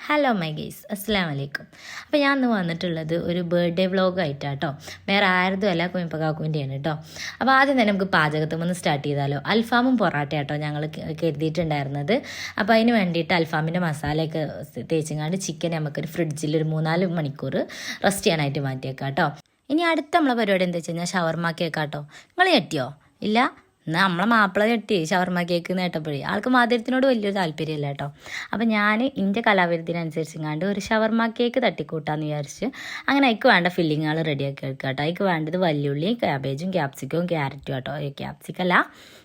Hello my guys അസ്സാം വലൈക്കും അപ്പോൾ ഞാൻ ഇന്ന് വന്നിട്ടുള്ളത് ഒരു ബർത്ത്ഡേ വ്ളോഗ് കേട്ടോ വേറെ ആരതും അല്ല കുഞ്ഞപ്പക്കാക്കുവിന്റെയാണ് കേട്ടോ അപ്പോൾ ആദ്യം തന്നെ നമുക്ക് പാചകത്തിൽ നിന്ന് സ്റ്റാർട്ട് ചെയ്താലോ. അൽഫാമും പൊറാട്ട കേട്ടോ ഞങ്ങൾ കരുതിയിട്ടുണ്ടായിരുന്നത്. അപ്പോൾ അതിന് വേണ്ടിയിട്ട് അൽഫാമിന്റെ മസാലയൊക്കെ തേച്ചങ്ങാണ്ട് ചിക്കൻ നമുക്കൊരു ഫ്രിഡ്ജിൽ ഒരു മൂന്നാൽ മണിക്കൂർ റെസ്റ്റ് ചെയ്യാനായിട്ട് മാറ്റിയേക്കാം കേട്ടോ ഇനി അടുത്ത നമ്മളെ പരിപാടി എന്താ വെച്ച് കഴിഞ്ഞാൽ ഷവർമാക്കിയേക്കാം കേട്ടോ നിങ്ങൾ ഞെട്ടിയോ? ഇല്ല? എന്നാൽ നമ്മളെ മാപ്പിള കെട്ടി ഷവർമ കേക്ക് നേട്ടപ്പോഴേ ആൾക്ക് മധുരത്തിനോട് വലിയൊരു താല്പര്യമില്ല കേട്ടോ. അപ്പം ഞാൻ എന്റെ കലാവിരുദ്ധത്തിനനുസരിച്ച് ഒരു ഷവർമ കേക്ക് തട്ടിക്കൂട്ടാന്ന് വിചാരിച്ച് അങ്ങനെ അതിക്ക് വേണ്ട ഫില്ലിങ്ങുകൾ റെഡിയാക്കി എടുക്കുക കേട്ടോ. അതിക്ക് വേണ്ടത് വല്യുള്ളിയും ക്യാബേജും ക്യാപ്സിക്കവും ക്യാരറ്റും കേട്ടോ ക്യാപ്സിക്കല്ല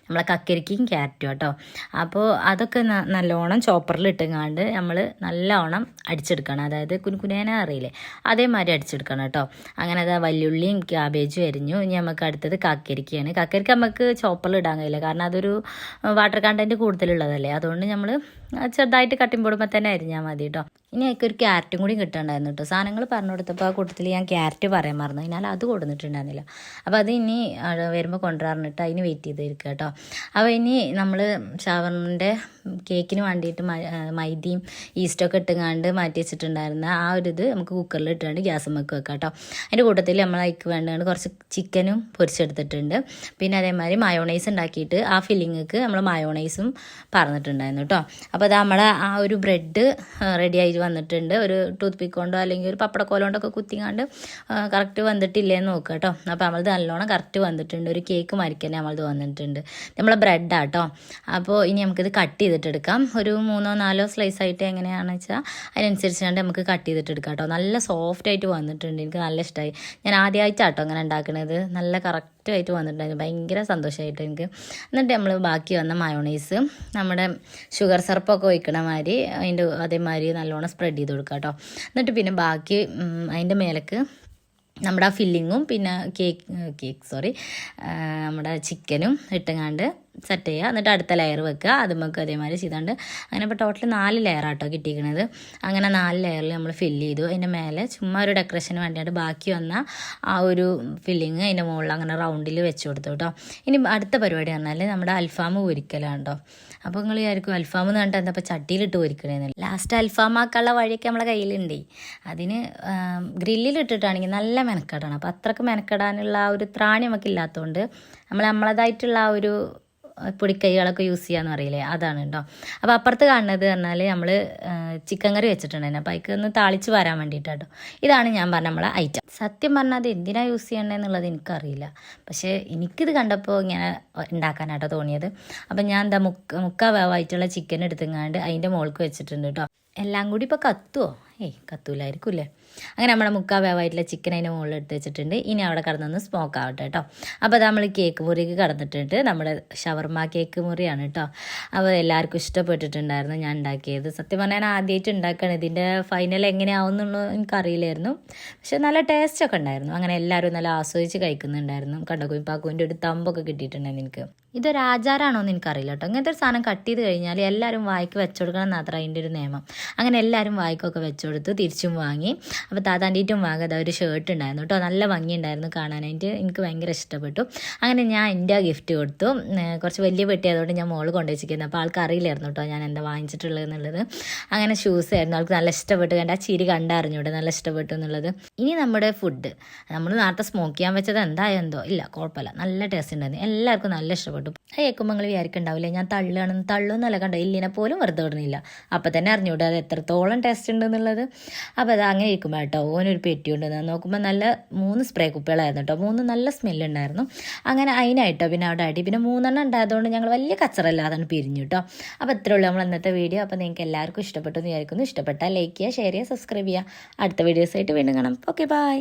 നമ്മളെ കക്കരിക്കും ക്യാരറ്റും കേട്ടോ. അപ്പോൾ അതൊക്കെ നല്ലോണം ചോപ്പറിൽ ഇട്ടുങ്ങാണ്ട് നമ്മൾ നല്ലോണം അടിച്ചെടുക്കണം. അതായത് കുനുകുനേന അറിയില്ലേ? അതേമാതിരി അടിച്ചെടുക്കണം കേട്ടോ. അങ്ങനെ അതാ വല്യുള്ളിയും ക്യാബേജും അരിഞ്ഞു ഇനി നമുക്ക് അടുത്തത് കക്കരിക്കയാണ്. കക്കരിക്ക നമുക്ക് ചോപ്പറിൽ ഇടാൻ കഴിയില്ല. കാരണം അതൊരു വാട്ടർ കണ്ടന്റ് കൂടുതലുള്ളതല്ലേ. അതുകൊണ്ട് നമ്മൾ ചെറുതായിട്ട് കട്ടിങ് പോടുമ്പോൾ തന്നെ അരിഞ്ഞാൽ മതി കേട്ടോ ഇനി എനിക്ക് ഒരു ക്യാരറ്റും കൂടി കിട്ടണ്ടായിരുന്നു കേട്ടോ സാധനങ്ങൾ പറഞ്ഞു കൊടുത്തപ്പോൾ ആ കൂട്ടത്തിൽ ഞാൻ ക്യാരറ്റ് പറയാൻ മറന്നു അതിനാൽ അത് കൊടുത്തിട്ടുണ്ടായിരുന്നില്ല അപ്പോൾ അത് ഇനി വരുമ്പോൾ കൊണ്ടുവരാറിട്ട് അതിന് വെയിറ്റ് ചെയ്തിരിക്കുക കേട്ടോ അപ്പോൾ ഇനി നമ്മൾ ഷവർമ്മന്റെ കേക്കിന് വേണ്ടിയിട്ട് മൈദയും ഈസ്റ്റൊക്കെ ഇട്ടുങ്ങാണ്ട് മാറ്റി വെച്ചിട്ടുണ്ടായിരുന്ന ആ ഒരു ഇത് നമുക്ക് കുക്കറിൽ ഇട്ടുകൊണ്ട് ഗ്യാസ് നമുക്ക് വെക്കാം കേട്ടോ അതിന്റെ കൂട്ടത്തിൽ നമ്മൾ അതിക്ക് വേണ്ടത് കുറച്ച് ചിക്കനും പൊരിച്ചെടുത്തിട്ടുണ്ട്. പിന്നെ അതേമാതിരി മയോണൈസ് ഉണ്ടാക്കിയിട്ട് ആ ഫില്ലിങ്ങൾക്ക് നമ്മൾ മയോണൈസും പറഞ്ഞിട്ടുണ്ടായിരുന്നു കേട്ടോ അപ്പോൾ അത് ആ ഒരു ബ്രെഡ് റെഡി ആയിട്ട് വന്നിട്ടുണ്ട്. ഒരു ടൂത്ത് പിക്ക് കൊണ്ടോ അല്ലെങ്കിൽ ഒരു പപ്പടക്കോലോണ്ടോ ഒക്കെ കുത്തിങ്ങാണ്ട് കറക്റ്റ് വന്നിട്ടില്ലേന്ന് നോക്കുക കേട്ടോ. അപ്പോൾ നമ്മളത് നല്ലോണം കറക്റ്റ് വന്നിട്ടുണ്ട്. ഒരു കേക്ക് മരിക്കാൻ നമ്മളത് വന്നിട്ടുണ്ട്. നമ്മളെ ബ്രെഡാട്ടോ അപ്പോൾ ഇനി നമുക്കിത് കട്ട് ചെയ്തിട്ടെടുക്കാം ഒരു മൂന്നോ നാലോ സ്ലൈസ് ആയിട്ട് എങ്ങനെയാണെന്ന് വെച്ചാൽ അതിനനുസരിച്ചാണ്ട് നമുക്ക് കട്ട് ചെയ്തിട്ടെടുക്കാം കേട്ടോ നല്ല സോഫ്റ്റ് ആയിട്ട് വന്നിട്ടുണ്ട്. എനിക്ക് നല്ല ഇഷ്ടമായി ഞാൻ ആദ്യമായിട്ടാട്ടോ അങ്ങനെ ഉണ്ടാക്കുന്നത് നല്ല കറക്റ്റായിട്ട് വന്നിട്ടുണ്ടായിരുന്നു. ഭയങ്കര സന്തോഷമായിട്ട് എനിക്ക്. എന്നിട്ട് നമ്മൾ ബാക്കി വന്ന മയോണൈസ് നമ്മുടെ ഷുഗർ സിറപ്പൊക്കെ ഒഴിക്കണ മാതിരി അതിന്റെ അതേമാതിരി നല്ലോണം സ്പ്രെഡ് ചെയ്ത് കൊടുക്കുക കേട്ടോ എന്നിട്ട് പിന്നെ ബാക്കി അതിന്റെ മേലേക്ക് നമ്മുടെ ആ ഫില്ലിങ്ങും പിന്നെ കേക്ക് കേക്ക് സോറി നമ്മുടെ ചിക്കനും ഇട്ടുങ്ങാണ്ട് സെറ്റ് ചെയ്യുക. എന്നിട്ട് അടുത്ത ലെയർ വെക്കുക. അത് നമുക്ക് അതേമാതിരി ചെയ്താണ്ട് അങ്ങനെ ഇപ്പോൾ ടോട്ടൽ നാല് ലെയറാട്ടോ കിട്ടിയിരിക്കുന്നത് അങ്ങനെ നാല് ലെയറിൽ നമ്മൾ ഫില്ല് ചെയ്തു. അതിന്റെ മേലെ ചുമ്മാ ഒരു ഡെക്കറേഷന് വേണ്ടിയിട്ട് ബാക്കി വന്ന ആ ഒരു ഫില്ലിങ് അതിന്റെ മുകളിൽ അങ്ങനെ റൗണ്ടിൽ വെച്ച് കൊടുത്തു കേട്ടോ. ഇനി അടുത്ത പരിപാടി പറഞ്ഞാൽ നമ്മുടെ അൽഫാം പൊരിക്കലാണ് കേട്ടോ. അപ്പോൾ നിങ്ങൾ വിചാരിക്കും അൽഫാം എന്ന് പറഞ്ഞിട്ട് എന്താ ഇപ്പോൾ ചട്ടിയിലിട്ട് പൊരിക്കണേന്ന് ലാസ്റ്റ് അൽഫാം ആക്കാനുള്ള വഴിയൊക്കെ നമ്മളെ കയ്യിലുണ്ട്. അതിന് ഗ്രില്ലിലിട്ടിട്ടാണെങ്കിൽ നല്ല മെനക്കെടാണ്. അപ്പോൾ അത്രയ്ക്ക് മെനക്കെടാനുള്ള ആ ഒരു ത്രാണി നമുക്കില്ലാത്തതുകൊണ്ട് നമ്മൾ നമ്മളതായിട്ടുള്ള ആ ഒരു പൊടിക്കൈകളൊക്കെ യൂസ് ചെയ്യാന്ന് പറയില്ലേ? അതാണ് കേട്ടോ അപ്പോൾ അപ്പുറത്ത് കാണുന്നത് പറഞ്ഞാൽ നമ്മൾ ചിക്കൻ കറി വെച്ചിട്ടുണ്ടായിരുന്നു. അപ്പോൾ അതിക്ക് ഒന്ന് താളിച്ച് വരാൻ വേണ്ടിയിട്ടാട്ടോ ഇതാണ് ഞാൻ പറഞ്ഞ നമ്മളെ ഐറ്റം സത്യം പറഞ്ഞാൽ അത് എന്തിനാണ് യൂസ് ചെയ്യണമെന്നുള്ളത് എനിക്കറിയില്ല. പക്ഷേ എനിക്കിത് കണ്ടപ്പോൾ ഇങ്ങനെ ഉണ്ടാക്കാനാട്ടോ തോന്നിയത്. അപ്പം ഞാൻ എന്താ മുക്ക മുക്കാ വേവായിട്ടുള്ള ചിക്കൻ എടുത്തുങ്ങാണ്ട് അതിന്റെ മുകൾക്ക് വെച്ചിട്ടുണ്ട് കേട്ടോ എല്ലാം കൂടി ഇപ്പോൾ കത്തുവോ? ഏയ് കത്തൂലായിരിക്കും അല്ലേ അങ്ങനെ നമ്മുടെ മുക്കാ വേവായിട്ടുള്ള ചിക്കൻ അതിന്റെ മുകളിൽ എടുത്ത് വെച്ചിട്ടുണ്ട്. ഇനി അവിടെ കടന്നൊന്ന് സ്മോക്ക് ആവട്ടെ കേട്ടോ. അപ്പോൾ നമ്മൾ കേക്ക് മുറിക്ക് കടന്നിട്ടുണ്ട്. നമ്മുടെ ഷവർമ കേക്ക് മുറിയാണ് കേട്ടോ. അപ്പോൾ എല്ലാവർക്കും ഇഷ്ടപ്പെട്ടിട്ടുണ്ടായിരുന്നു ഞാൻ ഉണ്ടാക്കിയത്. സത്യം പറഞ്ഞാൽ ഞാൻ ആദ്യമായിട്ട് ഉണ്ടാക്കുകയാണ് ഇതിന്റെ ഫൈനൽ എങ്ങനെയാവും എന്നുള്ളത് എനിക്കറിയില്ലായിരുന്നു. പക്ഷേ നല്ല ടേസ്റ്റ് ഒക്കെ ഉണ്ടായിരുന്നു. അങ്ങനെ എല്ലാവരും നല്ല ആസ്വദിച്ച് കഴിക്കുന്നുണ്ടായിരുന്നു. കണ്ടോ കുയിപ്പാക്കുവിന്റെ ഒരു തമ്പൊക്കെ കിട്ടിയിട്ടുണ്ടായിരുന്നു എനിക്ക്. ഇതൊരു ആചാരമാണോ എന്ന് എനിക്കറിയില്ല കേട്ടോ. ഇങ്ങനത്തെ ഒരു സാധനം കട്ട് ചെയ്ത് കഴിഞ്ഞാൽ എല്ലാവരും വായിക്ക് വെച്ചുകൊടുക്കണം എന്നാത്ര അതിന്റെ ഒരു നിയമം. അങ്ങനെ എല്ലാവരും വായിക്കൊക്കെ വെച്ചുകൊടുത്ത് തിരിച്ചും വാങ്ങി. അപ്പോൾ താത്താന്റെയും വാങ്ങാതെ ഒരു ഷർട്ട് ഉണ്ടായിരുന്നു കേട്ടോ. നല്ല ഭംഗിയുണ്ടായിരുന്നു കാണാനായിട്ട്. എനിക്ക് ഭയങ്കര ഇഷ്ടപ്പെട്ടു. അങ്ങനെ ഞാൻ എന്റെ ഗിഫ്റ്റ് കൊടുത്തു. കുറച്ച് വലിയ പെട്ടി അതുകൊണ്ട് ഞാൻ മോൾ കൊണ്ടുവച്ചിരിക്കുന്നത് അപ്പോൾ ആൾക്ക് അറിയില്ലായിരുന്നു കേട്ടോ ഞാൻ എന്താ വാങ്ങിച്ചിട്ടുള്ളത് എന്നുള്ളത്. അങ്ങനെ ഷൂസ് ആയിരുന്നു. ആൾക്ക് നല്ല ഇഷ്ടപ്പെട്ടു. കണ്ട ആ ചിരി കണ്ടറിഞ്ഞൂടെ. നല്ല ഇഷ്ടപ്പെട്ടു എന്നുള്ളത്. ഇനി നമ്മുടെ ഫുഡ് നമ്മൾ നേരത്തെ സ്മോക്ക് ചെയ്യാൻ വെച്ചത് എന്തായോ എന്തോ. ഇല്ല കുഴപ്പമില്ല. നല്ല ടേസ്റ്റ് ഉണ്ടായിരുന്നു. എല്ലാവർക്കും നല്ല ഇഷ്ടപ്പെട്ടു. അത് കേൾക്കുമ്പോൾ നിങ്ങൾ വിചാരിക്കണ്ടാവില്ലേ? ഞാൻ തള്ളുകയാണെന്ന് തള്ളുന്നല്ല കണ്ടോ? ഇല്ലിനെ പോലും വെറുതെ വിടുന്നില്ല അപ്പം തന്നെ അറിഞ്ഞൂടെ അത് എത്രത്തോളം ടേസ്റ്റ് ഉണ്ടെന്നുള്ളത് അപ്പോൾ അത് അങ്ങനെ ഇരിക്കുമ്പോൾ കേട്ടോ ഓനൊരു പെട്ടി ഉണ്ട് നോക്കുമ്പോൾ നല്ല മൂന്ന് സ്പ്രേ കുപ്പികളായിരുന്നു കേട്ടോ. മൂന്ന് നല്ല സ്മെല്ലുണ്ടായിരുന്നു അങ്ങനെ അതിനായിട്ടോ പിന്നെ അവിടെ അടി. പിന്നെ മൂന്നെണ്ണം ഉണ്ടായതുകൊണ്ട് ഞങ്ങൾ വലിയ കച്ചറല്ലാതാണ് പിരിഞ്ഞു കേട്ടോ. അപ്പോൾ ഇത്രേ ഉള്ളൂ നമ്മൾ ഇന്നത്തെ വീഡിയോ. അപ്പോൾ നിങ്ങൾക്ക് എല്ലാവർക്കും ഇഷ്ടപ്പെട്ടു എന്ന് വിചാരിക്കുന്നു. ഇഷ്ടപ്പെട്ടാൽ ലൈക്ക് ചെയ്യുക ഷെയർ ചെയ്യുക സബ്സ്ക്രൈബ് ചെയ്യുക. അടുത്ത വീഡിയോസായിട്ട് വീണ്ടും കാണാം. Okay bye